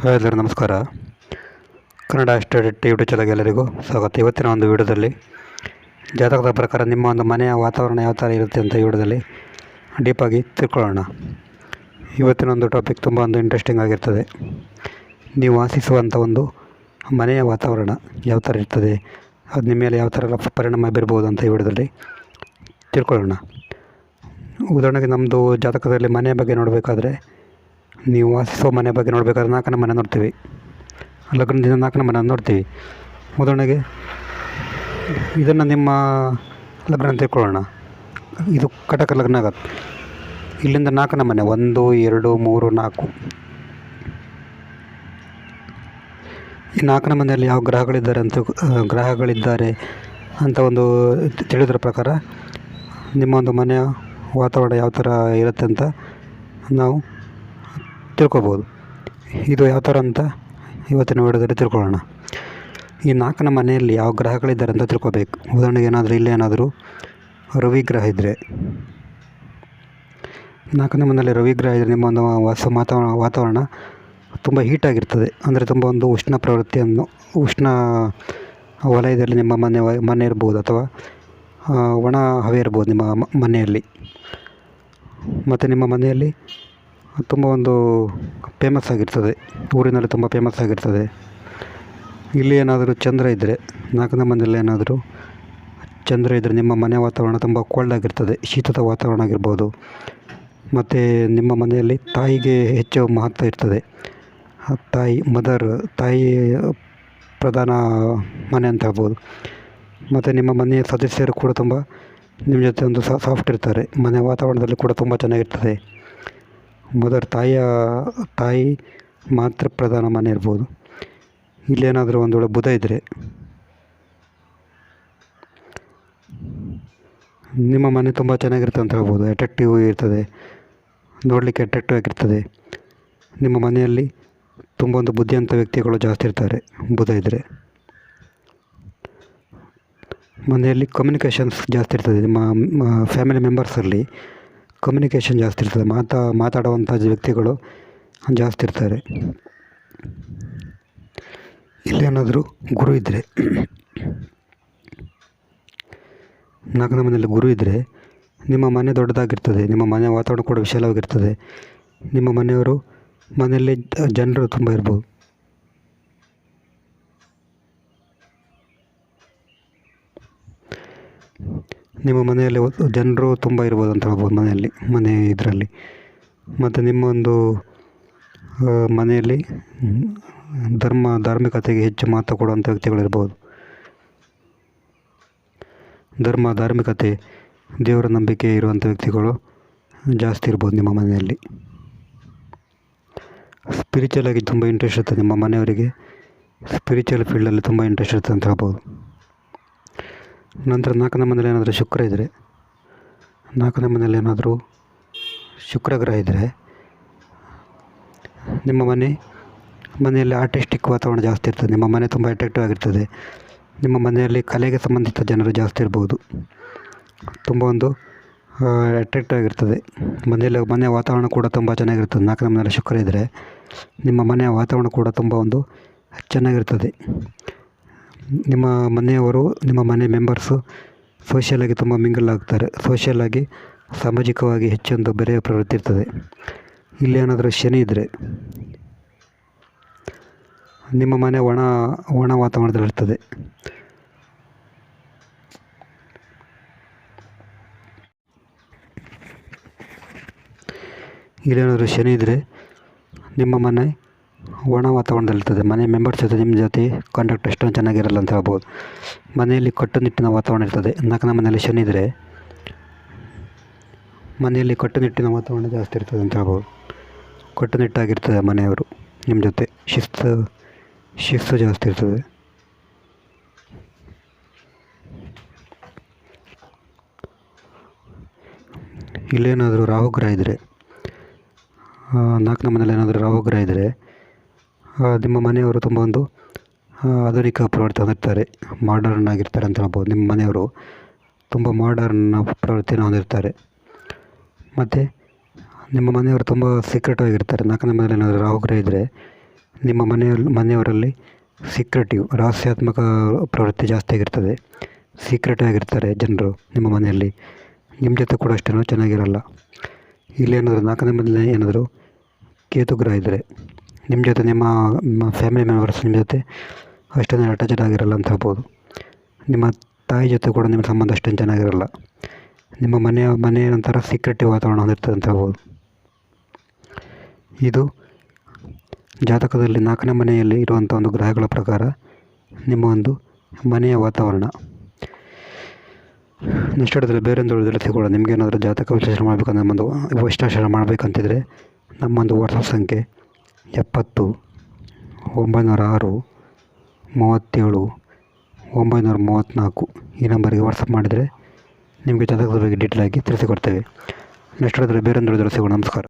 Hi ಎಲ್ಲರಿಗೂ ನಮಸ್ಕಾರ. Kannada study YouTube ಚಾನಲ್ಗೆ ಎಲ್ಲರಿಗೂ ಸ್ವಾಗತ. ಇವತ್ತಿನ ಒಂದು ವಿಡಿಯೋದಲ್ಲಿ ಜಾತಕದ ಪ್ರಕಾರ ನಿಮ್ಮ ಒಂದು ಮನೆಯ ವಾತಾವರಣ ಯಾವ ಥರ ಇರುತ್ತೆ ಅಂತ ವಿಡಿಯೋದಲ್ಲಿ ಡೀಪಾಗಿ ತಿಳ್ಕೊಳ್ಳೋಣ. ಇವತ್ತಿನ ಒಂದು ಟಾಪಿಕ್ ತುಂಬ ಒಂದು ಇಂಟ್ರೆಸ್ಟಿಂಗ್ ಆಗಿರ್ತದೆ. ನೀವು ವಾಸಿಸುವಂಥ ಒಂದು ಮನೆಯ ವಾತಾವರಣ ಯಾವ ಥರ ಇರ್ತದೆ, ಅದು ನಿಮ್ಮ ಮೇಲೆ ಯಾವ ಥರ ಪರಿಣಾಮ ಬೀರ್ಬೋದು ಅಂತ ಈ ವಿಡಿಯೋದಲ್ಲಿ ತಿಳ್ಕೊಳ್ಳೋಣ. ಉದಾಹರಣೆಗೆ ನಮ್ಮದು ಜಾತಕದಲ್ಲಿ ಮನೆಯ ಬಗ್ಗೆ ನೋಡಬೇಕಾದ್ರೆ ನೀವು ವಾಸಿಸುವ ಮನೆ ಬಗ್ಗೆ ನೋಡಬೇಕಾದ್ರೆ ನಾಲ್ಕನೇ ಮನೆ ನೋಡ್ತೀವಿ. ಲಗ್ನದಿಂದ ನಾಲ್ಕನೇ ಮನೆ ನೋಡ್ತೀವಿ. ಉದಾಹರಣೆಗೆ ಇದನ್ನು ನಿಮ್ಮ ಲಗ್ನ ಅಂತ ತಿಳ್ಕೊಳ್ಳೋಣ. ಇದು ಕಟಕ ಲಗ್ನ ಆಗತ್ತೆ. ಇಲ್ಲಿಂದ ನಾಲ್ಕನೇ ಮನೆ, ಒಂದು, ಎರಡು, ಮೂರು, ನಾಲ್ಕು. ಈ ನಾಲ್ಕನೇ ಮನೆಯಲ್ಲಿ ಯಾವ ಗ್ರಹಗಳಿದ್ದಾರೆ ಅಂತ ಗ್ರಹಗಳಿದ್ದಾರೆ ಅಂತ ಒಂದು ತಿಳಿದ್ರ ಪ್ರಕಾರ ನಿಮ್ಮ ಒಂದು ಮನೆಯ ವಾತಾವರಣ ಯಾವ ಥರ ಇರುತ್ತೆ ಅಂತ ನಾವು ತಿಳ್ಕೊಬೋದು. ಇದು ಯಾವ ಥರ ಅಂತ ಇವತ್ತಿನ ವಿಡಿಯೋದಲ್ಲಿ ತಿಳ್ಕೊಳ್ಳೋಣ. ಈ ನಾಲ್ಕನ ಮನೆಯಲ್ಲಿ ಯಾವ ಗ್ರಹಗಳಿದ್ದಾರೆ ಅಂತ ತಿಳ್ಕೊಬೇಕು. ಉದಾಹರಣೆಗೆ ಏನಾದರೂ ಇಲ್ಲಿ ಏನಾದರೂ ಗ್ರಹ ಇದ್ದರೆ ನಾಲ್ಕನೇ ಮನೆಯಲ್ಲಿ ರವಿಗ್ರಹ ಇದ್ದರೆ ನಿಮ್ಮ ಒಂದು ವಾಸ ವಾತಾವರಣ ವಾತಾವರಣ ತುಂಬ ಹೀಟಾಗಿರ್ತದೆ ಅಂದರೆ ತುಂಬ ಒಂದು ಉಷ್ಣ ಪ್ರವೃತ್ತಿಯನ್ನು, ಉಷ್ಣ ವಲಯದಲ್ಲಿ ನಿಮ್ಮ ಮನೆ ಮನೆ ಇರ್ಬೋದು ಅಥವಾ ಒಣ ಹವೆ ಇರ್ಬೋದು ನಿಮ್ಮ ಮನೆಯಲ್ಲಿ. ಮತ್ತು ನಿಮ್ಮ ಮನೆಯಲ್ಲಿ ತುಂಬ ಒಂದು ಫೇಮಸ್ ಆಗಿರ್ತದೆ. ಊರಿನಲ್ಲಿ ತುಂಬ ಫೇಮಸ್ ಆಗಿರ್ತದೆ. ಇಲ್ಲಿ ಏನಾದರೂ ಚಂದ್ರ ಇದ್ದರೆ ನಾಲ್ಕನೇ ಮನೆಯಲ್ಲಿ ಏನಾದರೂ ಚಂದ್ರ ಇದ್ದರೆ ನಿಮ್ಮ ಮನೆ ವಾತಾವರಣ ತುಂಬ ಕೋಲ್ಡ್ ಆಗಿರ್ತದೆ. ಶೀತದ ವಾತಾವರಣ ಆಗಿರ್ಬೋದು. ಮತ್ತು ನಿಮ್ಮ ಮನೆಯಲ್ಲಿ ತಾಯಿಗೆ ಹೆಚ್ಚು ಮಹತ್ವ ಇರ್ತದೆ. ತಾಯಿ ಮದರ್ ತಾಯಿ ಪ್ರಧಾನ ಮನೆ ಅಂತ ಹೇಳ್ಬೋದು. ಮತ್ತು ನಿಮ್ಮ ಮನೆಯ ಸದಸ್ಯರು ಕೂಡ ತುಂಬ, ನಿಮ್ಮ ಜೊತೆ ಒಂದು ಸಾಫ್ಟ್ ಇರ್ತಾರೆ. ಮನೆ ವಾತಾವರಣದಲ್ಲಿ ಕೂಡ ತುಂಬ ಚೆನ್ನಾಗಿರ್ತದೆ. ಮದರ್ ತಾಯಿಯ ತಾಯಿ ಮಾತ್ರ ಪ್ರಧಾನ ಮನೆ ಇರ್ಬೋದು. ಇಲ್ಲೇನಾದರೂ ಒಂದು ವೇಳೆ ಬುಧ ಇದ್ದರೆ ನಿಮ್ಮ ಮನೆ ತುಂಬ ಚೆನ್ನಾಗಿರುತ್ತೆ ಅಂತ ಹೇಳ್ಬೋದು. ಅಟ್ರಾಕ್ಟಿವ್ ಇರ್ತದೆ. ನೋಡಲಿಕ್ಕೆ ಅಟ್ರಾಕ್ಟಿವ್ ಆಗಿರ್ತದೆ. ನಿಮ್ಮ ಮನೆಯಲ್ಲಿ ತುಂಬ ಒಂದು ಬುದ್ಧಿವಂತ ವ್ಯಕ್ತಿಗಳು ಜಾಸ್ತಿ ಇರ್ತಾರೆ, ಬುಧ ಇದ್ದರೆ ಮನೆಯಲ್ಲಿ ಕಮ್ಯುನಿಕೇಷನ್ಸ್ ಜಾಸ್ತಿ ಇರ್ತದೆ. ನಿಮ್ಮ ಫ್ಯಾಮಿಲಿ ಮೆಂಬರ್ಸಲ್ಲಿ ಕಮ್ಯುನಿಕೇಷನ್ ಜಾಸ್ತಿ ಇರ್ತದೆ. ಮಾತಾ ಮಾತಾಡುವಂಥ ವ್ಯಕ್ತಿಗಳು ಜಾಸ್ತಿ ಇರ್ತಾರೆ. ಇಲ್ಲೇನಾದರೂ ಗುರು ಇದ್ದರೆ ನಾಲ್ಕನೇ ಮನೆಯಲ್ಲಿ ಗುರು ಇದ್ದರೆ ನಿಮ್ಮ ಮನೆ ದೊಡ್ಡದಾಗಿರ್ತದೆ. ನಿಮ್ಮ ಮನೆ ವಾತಾವರಣ ಕೂಡ ವಿಶಾಲವಾಗಿರ್ತದೆ. ನಿಮ್ಮ ಮನೆಯವರು ಮನೆಯಲ್ಲಿ ಜನರು ತುಂಬ ಇರ್ಬೋದು. ನಿಮ್ಮ ಮನೆಯಲ್ಲಿ ಜನರು ತುಂಬ ಇರ್ಬೋದು ಅಂತ ಹೇಳ್ಬೋದು ಮನೆಯಲ್ಲಿ, ಮನೆ ಇದರಲ್ಲಿ. ಮತ್ತು ನಿಮ್ಮ ಒಂದು ಮನೆಯಲ್ಲಿ ಧರ್ಮ, ಧಾರ್ಮಿಕತೆಗೆ ಹೆಚ್ಚು ಮಹತ್ವ ಕೊಡುವಂಥ ವ್ಯಕ್ತಿಗಳಿರ್ಬೋದು. ಧರ್ಮ, ಧಾರ್ಮಿಕತೆ, ದೇವರ ನಂಬಿಕೆ ಇರುವಂಥ ವ್ಯಕ್ತಿಗಳು ಜಾಸ್ತಿ ಇರ್ಬೋದು ನಿಮ್ಮ ಮನೆಯಲ್ಲಿ. ಸ್ಪಿರಿಚುವಲ್ ಆಗಿ ತುಂಬ ಇಂಟ್ರೆಸ್ಟ್ ಇರ್ತದೆ ನಿಮ್ಮ ಮನೆಯವರಿಗೆ. ಸ್ಪಿರಿಚುವಲ್ ಫೀಲ್ಡಲ್ಲಿ ತುಂಬ ಇಂಟ್ರೆಸ್ಟ್ ಇರ್ತದೆ ಅಂತ ಹೇಳ್ಬೋದು. ನಂತರ ನಾಲ್ಕನೇ ಮನೇಲಿ ಏನಾದರೂ ಶುಕ್ರ ಇದ್ದರೆ, ನಾಲ್ಕನೇ ಮನೇಲಿ ಏನಾದರೂ ಶುಕ್ರ ಗ್ರಹ ಇದ್ದರೆ, ನಿಮ್ಮ ಮನೆ ಮನೆಯಲ್ಲಿ ಆರ್ಟಿಸ್ಟಿಕ್ ವಾತಾವರಣ ಜಾಸ್ತಿ ಇರ್ತದೆ. ನಿಮ್ಮ ಮನೆ ತುಂಬ ಅಟ್ರಾಕ್ಟಿವ್ ಆಗಿರ್ತದೆ. ನಿಮ್ಮ ಮನೆಯಲ್ಲಿ ಕಲೆಗೆ ಸಂಬಂಧಿತ ಜನರು ಜಾಸ್ತಿ ಇರ್ಬೋದು. ತುಂಬ ಒಂದು ಅಟ್ರಾಕ್ಟಿವ್ ಆಗಿರ್ತದೆ. ಮನೆಯಲ್ಲಿ ಮನೆಯ ವಾತಾವರಣ ಕೂಡ ತುಂಬ ಚೆನ್ನಾಗಿರ್ತದೆ. ನಾಲ್ಕನೇ ಮನೆಯಲ್ಲಿ ಶುಕ್ರ ಇದ್ದರೆ, ನಿಮ್ಮ ಮನೆಯ ವಾತಾವರಣ ಕೂಡ ತುಂಬ ಒಂದು ಚೆನ್ನಾಗಿರ್ತದೆ. ನಿಮ್ಮ ಮನೆಯವರು, ನಿಮ್ಮ ಮನೆ ಮೆಂಬರ್ಸು ಸೋಷಿಯಲಾಗಿ ತುಂಬ ಮಿಂಗಲ್ ಆಗ್ತಾರೆ. ಸೋಷಿಯಲಾಗಿ ಸಾಮಾಜಿಕವಾಗಿ ಹೆಚ್ಚೊಂದು ಬೆರೆಯ ಪ್ರವೃತ್ತಿ ಇರ್ತದೆ. ಇಲ್ಲಿ ಏನಾದರೂ ಶನಿ ಇದ್ದರೆ ನಿಮ್ಮ ಮನೆ ಒಣ ಒಣ ವಾತಾವರಣದಲ್ಲಿರ್ತದೆ ಇಲ್ಲೇನಾದರೂ ಶನಿ ಇದ್ದರೆ ನಿಮ್ಮ ಮನೆ ಒಣ ವಾತಾವರಣದಲ್ಲಿರ್ತದೆ. ಮನೆ ಮೆಂಬರ್ಸ್ ಜೊತೆ ನಿಮ್ಮ ಜೊತೆ ಕಾಂಟ್ಯಾಕ್ಟ್ ಎಷ್ಟೊಂದು ಚೆನ್ನಾಗಿರಲ್ಲ ಅಂತ ಹೇಳ್ಬೋದು. ಮನೆಯಲ್ಲಿ ಕಟ್ಟುನಿಟ್ಟಿನ ವಾತಾವರಣ ಇರ್ತದೆ. ನಾಲ್ಕನೇ ಮನೆಯಲ್ಲಿ ಶನಿ ಇದ್ದರೆ ಮನೆಯಲ್ಲಿ ಕಟ್ಟುನಿಟ್ಟಿನ ವಾತಾವರಣ ಜಾಸ್ತಿ ಇರ್ತದೆ ಅಂತ ಹೇಳ್ಬೋದು. ಕಟ್ಟುನಿಟ್ಟಾಗಿರ್ತದೆ ಮನೆಯವರು ನಿಮ್ಮ ಜೊತೆ. ಶಿಸ್ತು ಶಿಸ್ತು ಜಾಸ್ತಿ ಇರ್ತದೆ. ಇಲ್ಲೇನಾದರೂ ರಾಹುಗ್ರಹ ಇದ್ದರೆ ನಾಲ್ಕನೇ ಮನೇಲಿ ಏನಾದರೂ ರಾಹುಗ್ರಹ ಇದ್ದರೆ ನಿಮ್ಮ ಮನೆಯವರು ತುಂಬ ಒಂದು ಆಧುನಿಕ ಪ್ರವೃತ್ತಿ ಹೊಂದಿರ್ತಾರೆ ಮಾಡರ್ನ್ ಆಗಿರ್ತಾರೆ ಅಂತ ಹೇಳ್ಬೋದು. ನಿಮ್ಮ ಮನೆಯವರು ತುಂಬ ಮಾಡರ್ನ್ ಪ್ರವೃತ್ತಿನ ಹೊಂದಿರ್ತಾರೆ. ಮತ್ತು ನಿಮ್ಮ ಮನೆಯವರು ತುಂಬ ಸೀಕ್ರೆಟ್ ಆಗಿರ್ತಾರೆ. ನಾಲ್ಕನೇ ಮನೆಯಲ್ಲಿ ಏನಾದರೂ ರಾಹುಗ್ರಹ ಇದ್ದರೆ ನಿಮ್ಮ ಮನೆಯಲ್ಲಿ ಮನೆಯವರಲ್ಲಿ ಸೀಕ್ರೆಟಿವ್ ರಹಸ್ಯಾತ್ಮಕ ಪ್ರವೃತ್ತಿ ಜಾಸ್ತಿ ಆಗಿರ್ತದೆ. ಸೀಕ್ರೆಟ್ ಆಗಿರ್ತಾರೆ ಜನರು ನಿಮ್ಮ ಮನೆಯಲ್ಲಿ. ನಿಮ್ಮ ಜೊತೆ ಕೂಡ ಅಷ್ಟೇನೂ ಚೆನ್ನಾಗಿರಲ್ಲ. ಇಲ್ಲಿ ಏನಾದರೂ ನಾಲ್ಕನೇ ಮನೆಯಲ್ಲಿ ಏನಾದರೂ ಕೇತುಗ್ರಹ ಇದ್ದರೆ ನಿಮ್ಮ ಜೊತೆ, ನಿಮ್ಮ ಫ್ಯಾಮಿಲಿ ಮೆಂಬರ್ಸ್ ನಿಮ್ಮ ಜೊತೆ ಅಷ್ಟೊಂದು ಅಟ್ಯಾಚಡ್ ಆಗಿರಲ್ಲ ಅಂತ ಹೇಳ್ಬೋದು. ನಿಮ್ಮ ತಾಯಿ ಜೊತೆ ಕೂಡ ನಿಮ್ಮ ಸಂಬಂಧ ಅಷ್ಟೊಂದು ಚೆನ್ನಾಗಿರಲ್ಲ. ನಿಮ್ಮ ಮನೆಯ ಮನೆಯ ನಂತರ ಸೀಕ್ರೆಟಿವ್ ವಾತಾವರಣ ಹೊಂದಿರ್ತದೆ ಅಂತ ಹೇಳ್ಬೋದು. ಇದು ಜಾತಕದಲ್ಲಿ ನಾಲ್ಕನೇ ಮನೆಯಲ್ಲಿ ಇರುವಂಥ ಒಂದು ಗ್ರಹಗಳ ಪ್ರಕಾರ ನಿಮ್ಮ ಒಂದು ಮನೆಯ ವಾತಾವರಣ. ನೆಕ್ಸ್ಟ್ ಹಿಡಿದ್ರೆ ಬೇರೆ ಒಂದು ಉಳಿದಲ್ಲಿ ಸಿಗೋಣ. ನಿಮಗೇನಾದರೂ ಜಾತಕ ವಿಶ್ಲೇಷಣೆ ಮಾಡಬೇಕಂದ್ರೆ ನಮ್ಮೊಂದು ವಿಶ್ಲೇಷಣೆ ಮಾಡಬೇಕಂತಿದ್ರೆ ನಮ್ಮೊಂದು ವಾಟ್ಸಪ್ ಸಂಖ್ಯೆ ಎಪ್ಪತ್ತು, ಒಂಬೈನೂರ ಆರು, ಮೂವತ್ತೇಳು, ಒಂಬೈನೂರ ಮೂವತ್ತ್ನಾಲ್ಕು ಈ ನಂಬರಿಗೆ ವಾಟ್ಸಪ್ ಮಾಡಿದರೆ ನಿಮಗೆ ಜಾತಕದ ಬಗ್ಗೆ ಡೀಟೇಲ್ ಆಗಿ ತಿಳಿಸಿಕೊಡ್ತೇವೆ. ನೆಕ್ಸ್ಟ್ ಬೇರೆ ಉಳಿದಲ್ಲಿ ಸಿಗೋಣ. ನಮಸ್ಕಾರ.